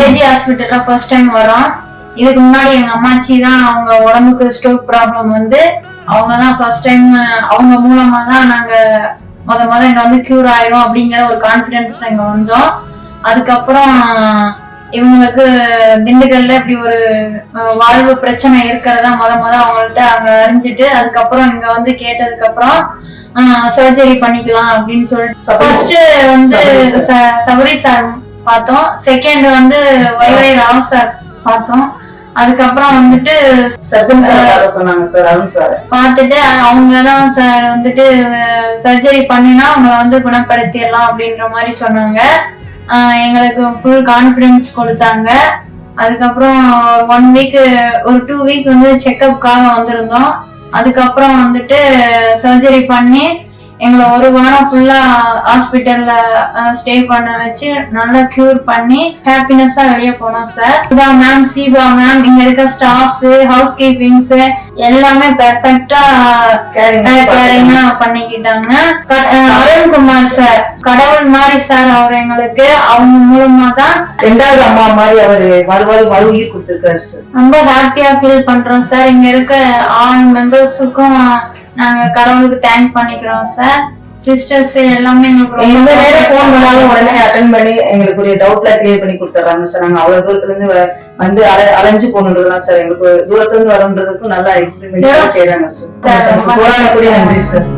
AG ஹாஸ்பிட்டல்ல first time வரோம். இதுக்கு முன்னாடி எங்க அம்மாச்சி தான் அவங்க உடம்புக்கு ஸ்ட்ரோக் ப்ராப்ளம் வந்து அவங்க தான் ஃபர்ஸ்ட் டைம் அவங்க மூலமா தான் நாங்க முத முத இங்க வந்து கியூர் ஆயிரும் அப்படிங்கிற ஒரு கான்பிடன்ஸ்ல இங்க வந்தோம். அதுக்கப்புறம் இவங்களுக்கு திண்டுக்கல்ல இப்படி ஒரு வாழ்வு பிரச்சனை இருக்கிறதா முத முத அவங்கள்ட்ட அங்க அறிஞ்சிட்டு அதுக்கப்புறம் இங்க வந்து கேட்டதுக்கு அப்புறம் சர்ஜரி பண்ணிக்கலாம் அப்படின்னு சொல்லிட்டு. ஃபர்ஸ்ட் வந்து சபரி சார் பார்த்தோம். செகண்ட் வந்து ஒய்ஒய் ராவ் சார் பார்த்தோம். அதுக்கப்புறம் வந்துட்டு சர்ஜன் சார் சொன்னாங்க சார் அருண் சார் பார்த்துட்டு அவங்க தான் சார் வந்துட்டு சர்ஜரி பண்ணினா அவங்கள வந்து குணப்படுத்திடலாம் அப்படின்ற மாதிரி சொன்னாங்க. எங்களுக்கு ஃபுல் கான்ஃபிடன்ஸ் கொடுத்தாங்க. அதுக்கப்புறம் ஒன் வீக் ஒரு டூ வீக் வந்து செக்கப்காக வந்திருந்தோம். அதுக்கப்புறம் வந்துட்டு சர்ஜரி பண்ணி எங்களை ஒரு வாரம் ஃபுல்லா ஹாஸ்பிட்டல்ல ஸ்டே பண்ண வச்சு நல்லா கியூர் பண்ணி ஹாப்பினஸா வெளியே போனோம் sir Sudha ma'am Seeba ma'am இங்க இருக்க ஸ்டாஃப்ஸ் ஹவுஸ் கீப்பிங்ஸ் எல்லாமே பெர்ஃபெக்டா கேரிங்கா பண்ணிக்கிட்டாங்க. அருண்குமார் சார் கடவுள் மாதிரி சார் அவர் எங்களுக்கு. அவங்க மூலமா தான் ரெண்டாவது அம்மா மாதிரி அவரு மறுவாழ்வு மறு உயிர் கொடுத்திருக்காரு சார் ரொம்ப ஹாப்பியா ஃபீல் பண்றோம் சார் இங்க இருக்க ஆல் மெம்பர்ஸுக்கும் நாங்க கடவுளுக்கு தேங்க் பண்ணிக்கிறோம் சார் சிஸ்டர்ஸ் எல்லாமே எங்களுக்கு எந்த நேரம் போன் பண்ணாலும் உடனே அட்டன் பண்ணி எங்களுக்குரிய டவுட்ல கிளியர் பண்ணி கொடுத்துறாங்க சார் நாங்க அவ்வளவு தூரத்துல இருந்து வந்து அல- அலைஞ்சு போகணுன்றதுலாம் சார் எங்களுக்கு தூரத்துல இருந்து வரோன்றதுக்கும் நல்லா எக்ஸ்பிரிமெண்ட் செய்யறாங்க சார் சார், ரொம்ப போராட கூடிய நன்றி சார்